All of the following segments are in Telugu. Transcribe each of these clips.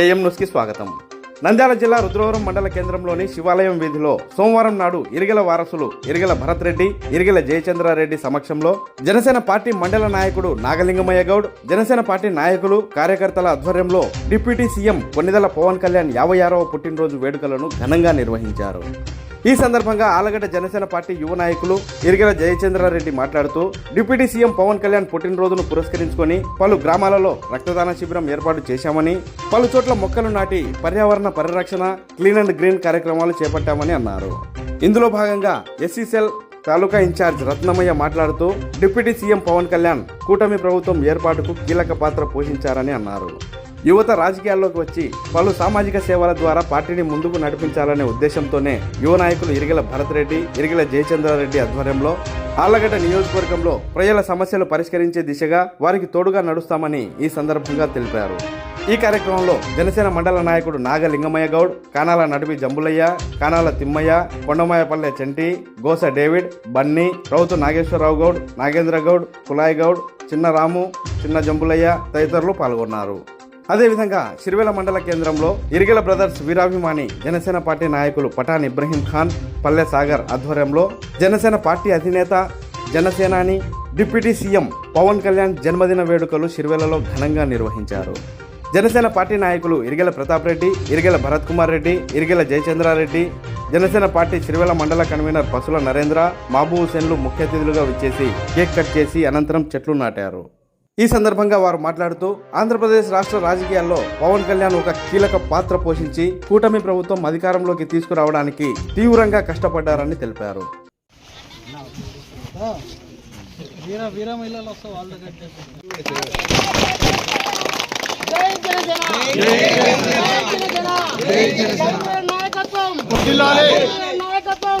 ఏఎం న్యూస్కి స్వాగతం. నంద్యాల జిల్లా రుద్రవరం మండల కేంద్రంలోని శివాలయం వీధిలో సోమవారం నాడు ఇరిగల వారసులు ఇరిగల భరత్ రెడ్డి ఇరిగల జయచంద్రారెడ్డి సమక్షంలో జనసేన పార్టీ మండల నాయకుడు నాగలింగమయ్య గౌడ్ జనసేన పార్టీ నాయకులు కార్యకర్తల ఆధ్వర్యంలో డిప్యూటీ సీఎం కొన్నిదల పవన్ కళ్యాణ్ యాభై ఆరవ పుట్టినరోజు వేడుకలను ఘనంగా నిర్వహించారు. ఈ సందర్భంగా ఆలగడ్డ జనసేన పార్టీ యువ నాయకులు ఇరిగల జయచంద్రారెడ్డి మాట్లాడుతూ డిప్యూటీ సీఎం పవన్ కళ్యాణ్ పుట్టినరోజును పురస్కరించుకొని పలు గ్రామాలలో రక్తదాన శిబిరం ఏర్పాటు చేశామని పలు చోట్ల మొక్కలు నాటి పర్యావరణ పరిరక్షణ క్లీన్ అండ్ గ్రీన్ కార్యక్రమాలు చేపట్టామని అన్నారు. ఇందులో భాగంగా ఎస్సీసెల్ తాలూకా ఇన్ఛార్జ్ రత్నమయ్య మాట్లాడుతూ డిప్యూటీ సీఎం పవన్ కళ్యాణ్ కూటమి ప్రభుత్వం ఏర్పాటుకు కీలక పాత్ర పోషించారని అన్నారు. యువత రాజకీయాల్లోకి వచ్చి పలు సామాజిక సేవల ద్వారా పార్టీని ముందుకు నడిపించాలనే ఉద్దేశంతోనే యువ నాయకులు ఇరిగల భరత్ రెడ్డి ఇరిగల జయచంద్రారెడ్డి ఆధ్వర్యంలో ఆళ్ళగడ్డ నియోజకవర్గంలో ప్రజల సమస్యలు పరిష్కరించే దిశగా వారికి తోడుగా నడుస్తామని ఈ సందర్భంగా తెలిపారు. ఈ కార్యక్రమంలో జనసేన మండల నాయకుడు నాగలింగమయ్య గౌడ్ కానాల నడిపి జంబులయ్య కానాల తిమ్మయ్య కొండమాయపల్లె చంటి గోస డేవిడ్ బన్నీ రౌతు నాగేశ్వరరావు గౌడ్ నాగేంద్ర గౌడ్ కులాయ్ గౌడ్ చిన్న రాము చిన్న జంబులయ్య తదితరులు పాల్గొన్నారు. అదేవిధంగా సిరివెల మండల కేంద్రంలో ఇరిగల బ్రదర్స్ వీరాభిమాని జనసేన పార్టీ నాయకులు పఠాన్ ఇబ్రహీం ఖాన్ పల్లె సాగర్ ఆధ్వర్యంలో జనసేన పార్టీ అధినేత జనసేనాని డిప్యూటీ సీఎం పవన్ కళ్యాణ్ జన్మదిన వేడుకలు సిరివెలలో ఘనంగా నిర్వహించారు. జనసేన పార్టీ నాయకులు ఇరిగెల ప్రతాప్ రెడ్డి ఇరిగెల భరత్ కుమార్ రెడ్డి ఇరిగెల జయచంద్రారెడ్డి జనసేన పార్టీ సిరివెల మండల కన్వీనర్ పసుల నరేంద్ర మాబూ హుసేన్లు ముఖ్య అతిథులుగా విచ్చేసి కేక్ కట్ చేసి అనంతరం చెట్లు నాటారు. ఈ సందర్భంగా వారు మాట్లాడుతూ ఆంధ్రప్రదేశ్ రాష్ట్ర రాజకీయాల్లో పవన్ కళ్యాణ్ ఒక కీలక పాత్ర పోషించి కూటమి ప్రభుత్వం అధికారంలోకి తీసుకురావడానికి తీవ్రంగా కష్టపడ్డారని తెలిపారు. వీర వీర మహిళలు వస్తే వాళ్ళ దగ్గర నాయకత్వం. నాయకత్వం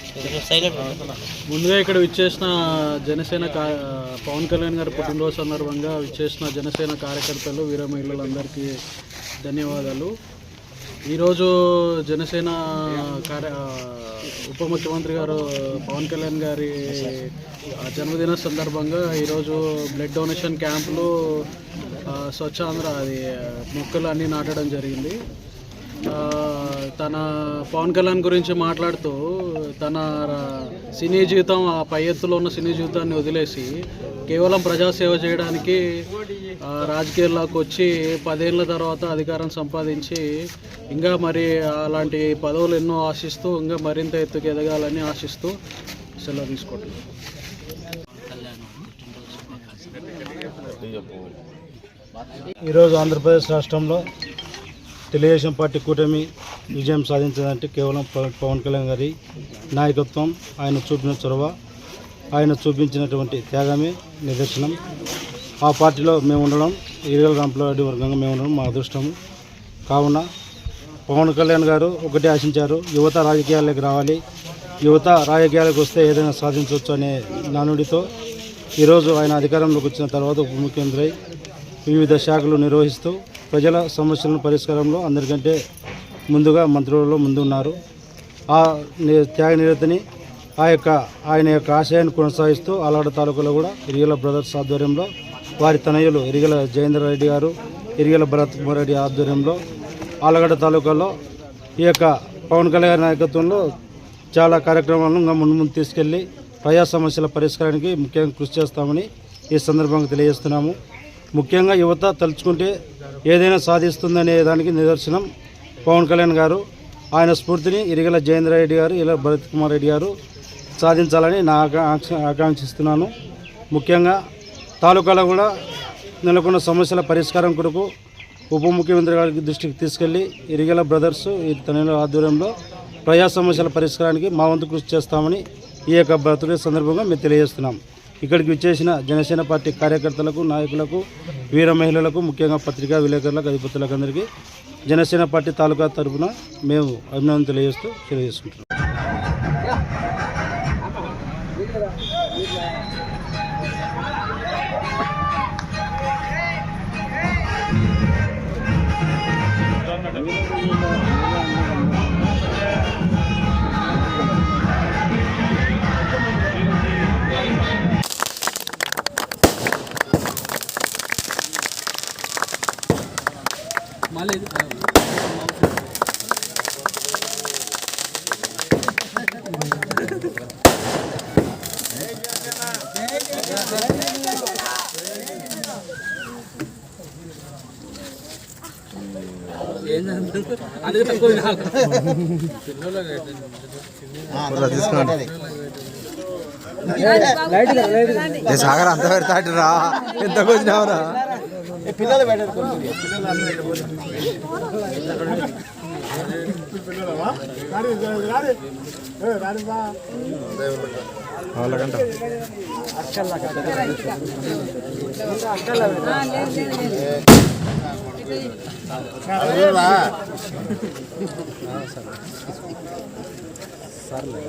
ముందుగా ఇక్కడ విచ్చేసిన జనసేన పవన్ కళ్యాణ్ గారి పుట్టినరోజు సందర్భంగా విచ్చేసిన జనసేన కార్యకర్తలు వీర మహిళలందరికీ ధన్యవాదాలు. ఈరోజు జనసేన కార్య ఉప ముఖ్యమంత్రి గారు పవన్ కళ్యాణ్ గారి జన్మదిన సందర్భంగా ఈరోజు బ్లడ్ డొనేషన్ క్యాంపులు స్వచ్ఛాంధ్ర అది మొక్కలు అన్నీ నాటడం జరిగింది. తన పవన్ కళ్యాణ్ గురించి మాట్లాడుతూ తన సినీ జీవితం ఆ పై ఎత్తులో ఉన్న సినీ జీవితాన్ని వదిలేసి కేవలం ప్రజాసేవ చేయడానికి రాజకీయాల్లోకి వచ్చి పదేళ్ళ తర్వాత అధికారం సంపాదించి ఇంకా మరి అలాంటి పదవులు ఎన్నో ఆశిస్తూ ఇంకా మరింత ఎత్తుకు ఎదగాలని ఆశిస్తూ సెలవు తీసుకుంటున్నాను ఈరోజు ఆంధ్రప్రదేశ్ రాష్ట్రంలో తెలుగుదేశం పార్టీ కూటమి విజయం సాధించదంటే కేవలం పవన్ కళ్యాణ్ గారి నాయకత్వం ఆయన చూపిన చొరవ ఆయన చూపించినటువంటి త్యాగమే నిదర్శనం. ఆ పార్టీలో మేము ఉండడం ఇరవై రాంపులారెడ్డి వర్గంగా మేము ఉండడం మా అదృష్టము కావున పవన్ కళ్యాణ్ గారు ఒకటే ఆశించారు యువత రాజకీయాల్లోకి రావాలి. యువత రాజకీయాలకు వస్తే ఏదైనా సాధించవచ్చు అనే నానుడితో ఈరోజు ఆయన అధికారంలోకి వచ్చిన తర్వాత ఉప ముఖ్యమంత్రి వివిధ శాఖలు నిర్వహిస్తూ ప్రజల సమస్యలను పరిష్కారంలో అందరికంటే ముందుగా మంత్రులలో ముందున్నారు. ఆ త్యాగ నిరతిని ఆ యొక్క ఆయన యొక్క ఆశయాన్ని కొనసాగిస్తూ అలాడ తాలూకాలో కూడా ఇరిగల బ్రదర్స్ ఆధ్వర్యంలో వారి తనయులు ఇరిగల జయేంద్ర రెడ్డి గారు ఇరిగల భరత్ కుమార్ రెడ్డి ఆధ్వర్యంలో ఆలగడ్డ తాలూకాలో ఈ యొక్క పవన్ కళ్యాణ్ నాయకత్వంలో చాలా కార్యక్రమాలను ఇంకా ముందు ముందు తీసుకెళ్ళి ప్రజా సమస్యల పరిష్కారానికి ముఖ్యంగా కృషి చేస్తామని ఈ సందర్భంగా తెలియజేస్తున్నాము. ముఖ్యంగా యువత తలుచుకుంటే ఏదైనా సాధిస్తుందనే దానికి నిదర్శనం పవన్ కళ్యాణ్ గారు ఆయన స్ఫూర్తిని ఇరిగల జయేంద్ర రెడ్డి గారు ఇలా భరత్ కుమార్ రెడ్డి గారు సాధించాలని నా ఆకాంక్షిస్తున్నాను. ముఖ్యంగా తాలూకాలో కూడా నెలకొన్న సమస్యల పరిష్కారం కొరకు ఉప ముఖ్యమంత్రి గారికి దృష్టికి తీసుకెళ్ళి ఇరిగల బ్రదర్స్ ఈ తన ఆధ్వర్యంలో ప్రజా సమస్యల పరిష్కారానికి మా వంతు కృషి చేస్తామని ఈ యొక్క బర్త్డే సందర్భంగా మేము తెలియజేస్తున్నాం. ఇక్కడికి విచ్చేసిన జనసేన పార్టీ కార్యకర్తలకు నాయకులకు వీర మహిళలకు ముఖ్యంగా పత్రికా విలేకరులకు అధిపతులకు అందరికీ జనసేన పార్టీ తాలూకా తరఫున మేము అభినందన తెలియజేస్తూ తెలియజేసుకుంటున్నాం సాగర్ అంత పెడతాడు రా. ఎంత వచ్చినావురా వాళ్ళకంట. సర్లే